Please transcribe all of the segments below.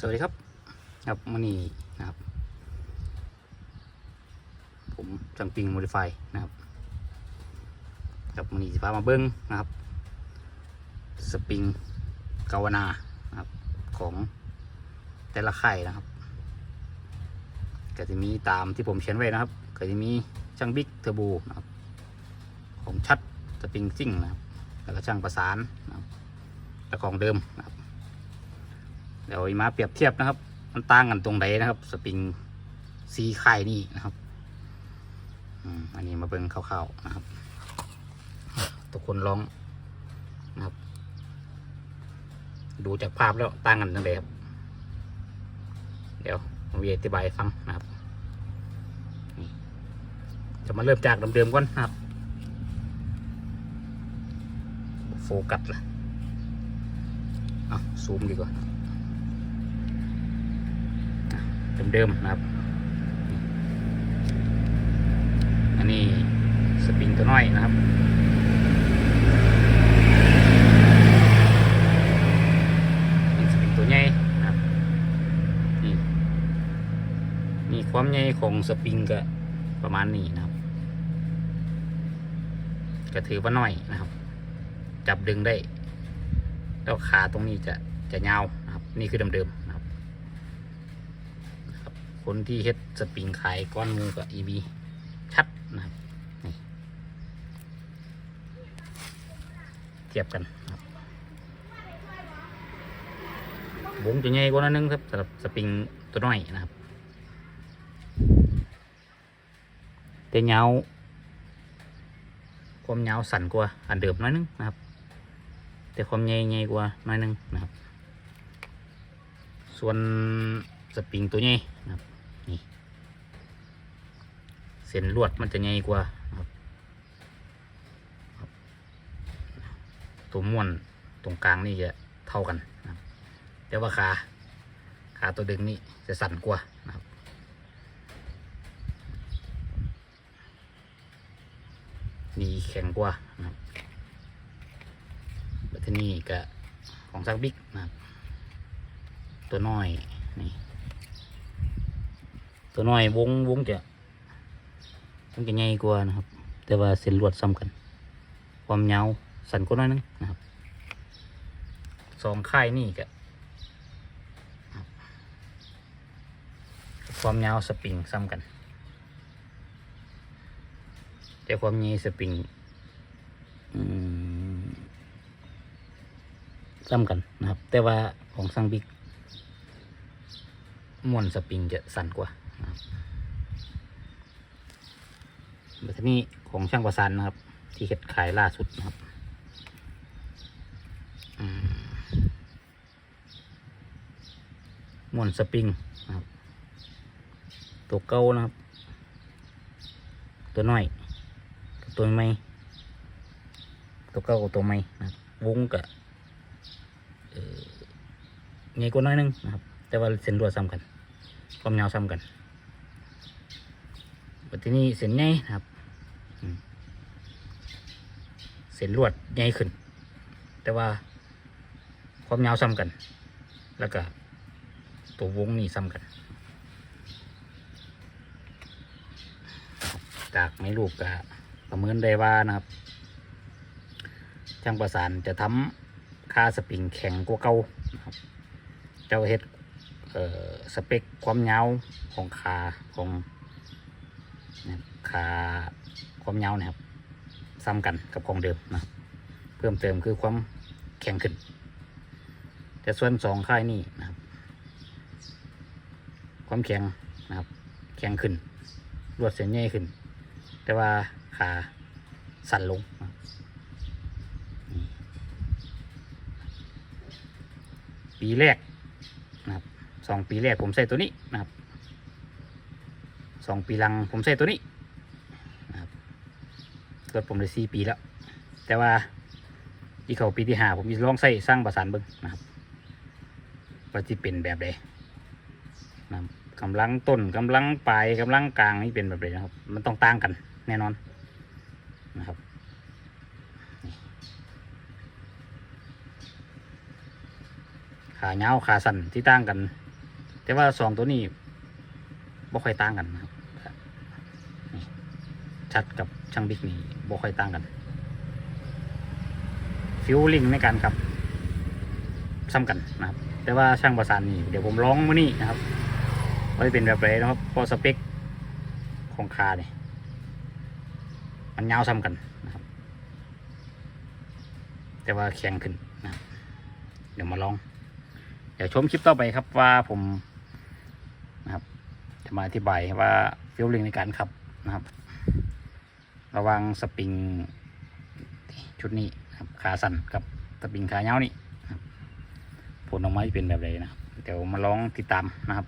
สวัสดีครับครับมันนี่นะครับ ผมจังปิงโมดิฟายนะครับครับมันนี่สิพามาเบิ้งนะครับ สปริงกาวนานะครับ ของแต่ละค่นะครับ ก็จะมีตามที่ผมเขียนไว้นะครับ ก็จะมีช่างบิ๊กเทอร์โบนะครับ ของชัดสปริงซิ่งนะครับ แล้วก็ช่างประสานนะครับและของเดิมนะครับ เดี๋ยวมาเปรียบเทียบนะครับ มันต่างกันตรงไหนนะครับ สปริงซีไข่นี่นะครับอันนี้มาเบิ่งคร่าวๆนะครับทุกคนลองนะครับ ดูจากภาพแล้วต่างกันตรงไหนครับ เดี๋ยวผมจะอธิบายฟังนะครับ จะมาเริ่มจากเดิมๆก่อนนะครับ โฟกัสละอะซูมดีกว่า เดิมๆนะครับ อันนี้สปริงตัวน้อยนะครับนี่สปริงตัวใหญ่นะครับนี่นี่ความใหญ่ของสปริงก็ประมาณนี้นะครับ ก็ถือว่าน้อยนะครับ จับดึงได้ แล้วขาตรงนี้จะจะยาวนะครับ นี่คือเดิมๆ คนที่เฮ็ดสปริงขายก้อนหมูกับ EB ชัดนะครับนี่เทียบกันครับวงจะใหญ่กว่านั้นนึงครับสำหรับสปริงตัวน้อยนะครับแต่ยาวความยาวสั่นกว่าอันเดิมน้อยนึงนะครับ แต่ความใหญ่ใหญ่กว่าน้อยนึงนะครับ ส่วนสปริงตัวใหญ่นะครับ เส้นลวดมันจะใหญ่กว่าตัวม้วนตรงกลางนี่จะเท่ากันนะครับแต่ว่าขาขาตัวดึงนี่จะสั่นกว่านะครับนี่แข็งกว่านะครับแล้วที่นี่ก็ของซักบิ๊กนะครับตัวน้อยนี่ตัวน้อยวงวงจะ มันจะใหญ่กว่านะครับ แต่ว่าเส้นลวดซ้ำกัน ความยาวสั้นกว่าน้อยนึงนะครับสองค่ายนี่ก็ความยาวสปริงซ้ำกัน แต่ความยาวสปริงซ้ำกันนะครับ แต่ว่าของซังบิ๊กมวนสปริงจะสั้นกว่า แบบนี้ของช่างประสานนะครับ ที่เห็ดขายล่าสุดนะครับอืมม่วนสปริงนะครับ ตัวเก่านะครับ ตัวน้อยตัวใหม่ตัวเก่ากับตัวใหม่นะครับวงกับเอ่อใหญ่กว่าน้อยนึงนะครับ แต่ว่าเส้นลวดซ้ำกัน ความยาวซ้ำกันบัดทีนี้เส้นใหญ่นะครับอืม เส้นลวดใหญ่ขึ้น แต่ว่าความยาวซ้ำกัน แล้วก็ตัววงนี่ซ้ำกันจากไม่รูปก็ประเมินได้ว่านะครับช่างประสานจะทำค่าสปริงแข็งกว่าเก่าเจ้าเฮ็ดสเปคความยาวของขาของขาความยาวนะครับ ซ้ำกันกับของเดิมนะเพิ่มเติมคือความแข็งขึ้น แต่ส่วนสองค่ายนี่นะครับ ความแข็งนะครับ แข็งขึ้นรวดเส้นใหญ่ขึ้น แต่ว่าขาสั่นลงนะปีแรกนะครับสองปีแรกผมใส่ตัวนี้นะครับสองปีหลังผมใส่ตัวนี้ รถผมได้สี่ปีแล้ว แต่ว่าที่เขาปีที่ห้าผมจะลองใส่สร้างประสานเบิ้งนะครับว่าจะเป็นแบบใดนะครับกำลังต้นกำลังปลายกำลังกลางนี่เป็นแบบใดนะครับ มันต้องต่างกันแน่นอนนะครับขาเงาขาสั้นที่ต่างกัน แต่ว่าสองตัวนี้บ่ค่อยต่างกันนะครับ ชัดกับช่างบิ๊กนี่บ่ค่อยต่างกัน ฟิวลิงในการขับซ้ำกันนะครับ แต่ว่าช่างประสานนี่เดี๋ยวผมร้องมื่อนี้นะครับว่าจะเป็นแบบไรนะครับพอสเปคของคาเนี่ยมันยาวซ้ำกันนะครับ แต่ว่าแข็งขึ้นนะเดี๋ยวมาลอง เดี๋ยวชมคลิปต่อไปครับว่าผมนะครับจะมาอธิบายว่าฟิลลิ่งในการขับนะครับ ระวังสปริงชุดนี้ครับขาสั่นกับสปริงขาเย้าวนี่ผลออกมาจะเป็นแบบไรนนะเดี๋ยวมาลองติดตามนะครับ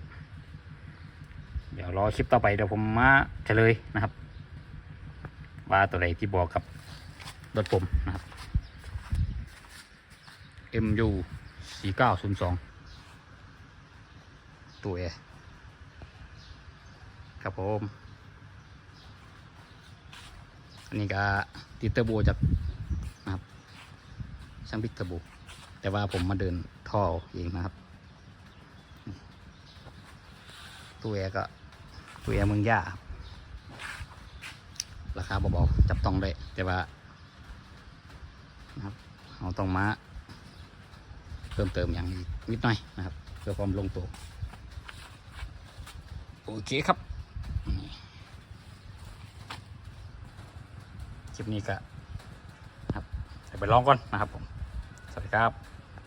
เดี๋ยวรอคลิปต่อไปเดี๋ยวผมมาเฉลยนะครับ ว่าตัวใดที่บอกกับรถผมนะครับ MU 4902 ตัวเอครับผม อันนี้ก็ติดเตอร์โบจากนะครับช่างพิกเตอร์โบแต่ว่าผมมาเดินท่อเองนะครับตัวแอร์ก็ตัวแอร์เมืองย่าราคาเบาๆจับต้องได้แต่ว่านะครับเราต้องมาเพิ่มเติมอย่างนิดหน่อยนะครับ เพื่อความลงตัว โอเคครับนี่ค ลิปนี้ก็ครับไปลองก่อนนะครับผม สวัสดีครับ